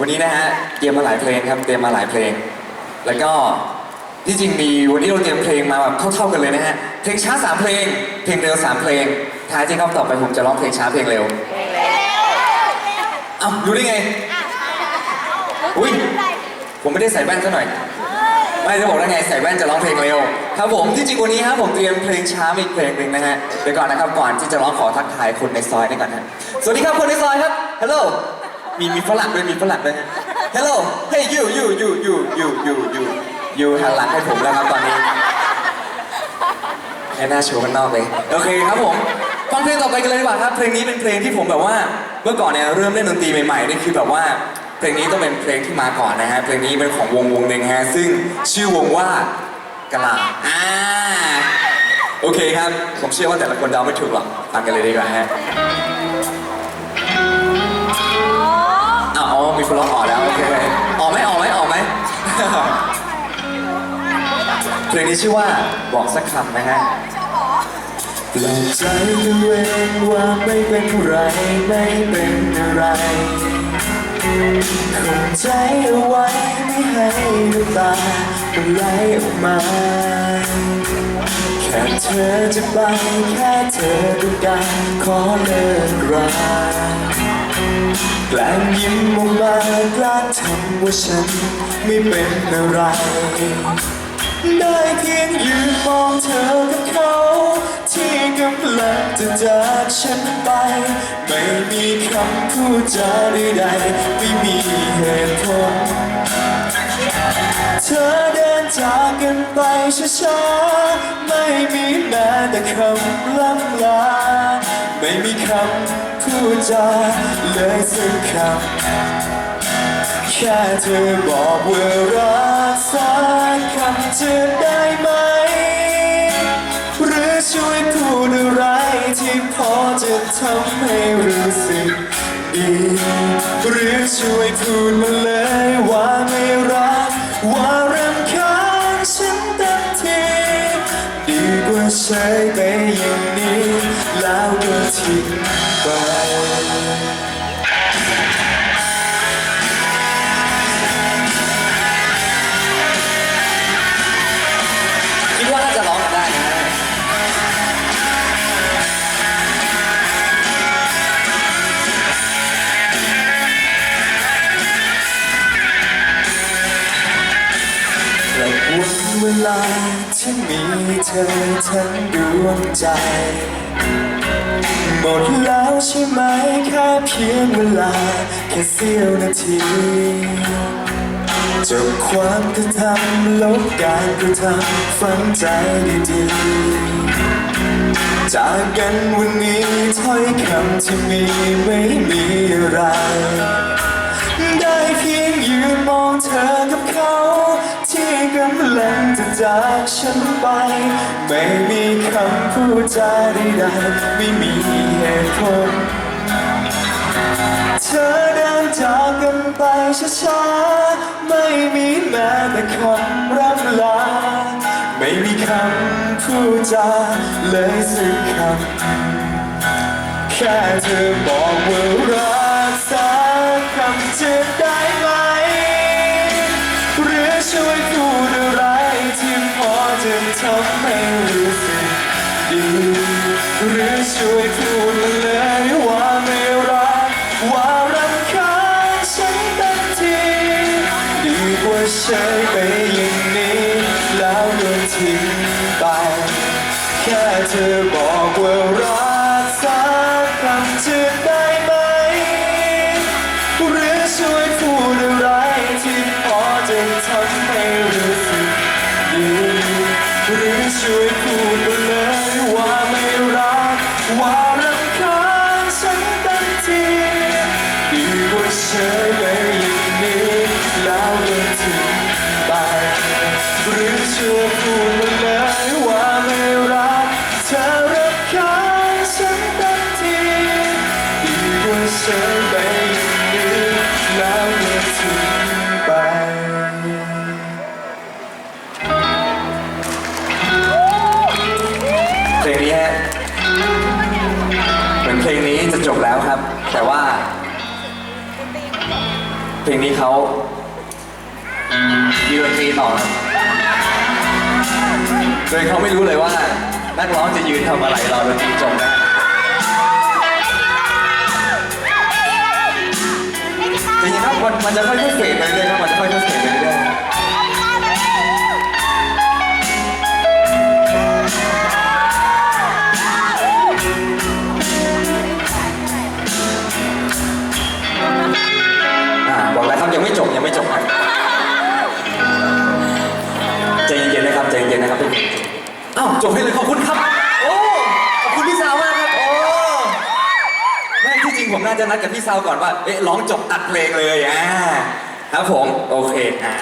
วันนี้นะฮะเตรียมมาหลายเพลงครับเตรียมมาหลายเพลง แล้วก็ที่จริงมีวันนี้เราเตรียมเพลงมาแบบเท่าๆกันเลยนะฮะเพลงช้าสามเพลง เพลงเร็วสามเพลงท้ายที่คำตอบไปผมจะร้องเพลงช้าเพลงเร็วเอ้ารู้ได้ไงอุ้ยผมไม่ได้ใส่แว่นซะหน่อยไม่จะบอกได้ไงใส่แว่นจะร้องเพลงเร็วครับผมที่จริงวันนี้ครับผมเตรียมเพลงช้ามาอีกเพลงหนึ่งนะฮะเดี๋ยวก่อนนะครับก่อนที่จะร้องขอทักทายคนในซอยนี่ก่อนนะสวัสดีครับคนในซอยครับฮัลโหล มีมีฝรั่งด้วยมีฝรั่งด้วยฮะฮัลโหลเฮ้ยยูยูยูยูยูยูยูยูหันหลังให้ผมแล้วครับตอนนี้ให้หน้าโชว์กันนอกเลย โอเคครับผมฟังเพลงต่อไปกันเลยดีกว่าครับ เพลงนี้เป็นเพลงที่ผมแบบว่า เมื่อก่อนเนี่ยเริ่มเล่นดนตรีใหม่ๆนี่คือแบบว่า เพลงนี้ต้องเป็นเพลงที่มาก่อนนะฮะ เพลงนี้เป็นของวงวงหนึ่งฮะ ซึ่งชื่อวงว่ากะลาอ่า โอเคครับ ผมเชื่อว่าแต่ละคนเดาไม่ถูกหรอกฟังกันเลยดีกว่าฮะ คนร้องอ๋อแล้วโอเคออกไหมออกไหมออกไหมเพลงนี้ชื่อว่าบอกสักคำนะฮะปลอบใจตัวเองว่าไม่เป็นไรไม่เป็นอะไรคงใจเอาไว้ไม่ให้น้ำตามันไหลออกมา แค่เธอจะไปแค่เธอต้องการขอเลิกราแกล้งยิ้มออกมากล้าทำว่าฉันไม่เป็นอะไร ได้เพียงยืนมองเธอกับเขา ที่กำลังจะจากฉันไป ไม่มีคำพูดจาใดๆไม่มีเหตุผล จากกันไปช้าๆไม่มีแม้แต่คำล่ำลา ไม่มีคำพูดจาเลยสักคำแค่เธอบอกว่ารักสักคำจะได้ไหม หรือช่วยพูดอะไรที่พอจะทำให้รู้สึกดีหรือช่วยพูดมาเลยว่าไม่รักว่า ใช้ไปอย่างนี้ แล้วก็ทิ้งไป ลาที่มีเธอทั้งดวงใจ หมดแล้วใช่ไหมแค่เพียงเวลา แค่เสี้ยวนาทีจบความกระทำลบการกระทำฝังใจดีๆจากกันวันนี้ถ้อยคำที่มีไม่มีอะไร ได้เพียงยืนมองเธอกับเขา ลงจะจากฉันไป ไม่มีคำพูดจาใดๆไม่มีเหตุผล เธอเดินจากกันไปช้าๆ ไม่มีแม้แต่คำร่ำลา ไม่มีคำพูดจาเลยสักคำ แค่เธอบอกว่ารักสักคำจะได้ไหม หรือช่วยพูด หรือช่วยพูดมาเลยว่าไม่รักว่ารำคาญฉันเต็มทีดีกว่าใช้ไปอย่างนี้ แล้วก็ทิ้งไป แค่เธอบอกว่ารักสักคำจะได้ไหม หรือช่วยพูดอะไรที่พอจะทำให้รู้สึกดีหรือช่วยพูด เฉยไปอย่างนี้แล้วก็ทิ้งไป เพลงนี้ฮะเหมือนเพลงนี้จะจบแล้วครับ แต่ว่า เพลงนี้เขามีดนตรีต่อครับโดยเขาไม่รู้เลยว่านักร้องจะยืนทำอะไรเรอดนตรีจบนะ จริงครับมันมันจะค่อยๆเฟดไปเรื่อยๆครับมันจะค่อยๆเฟดไปเรื่อยๆอ่าบอกแล้วครับยังไม่จบยังไม่จบครับใจเย็นๆนะครับใจเย็นๆนะครับทุกคนอ้าวจบให้เลยขอบคุณครับ โอ้ขอบคุณพี่สาวมากครับโอ้ ไม่ที่จริงผมน่าจะนัดกับพี่ซาวก่อนว่า เอ๊ะร้องจบตัดเพลงเลยอ่าครับผม โอเคอ่า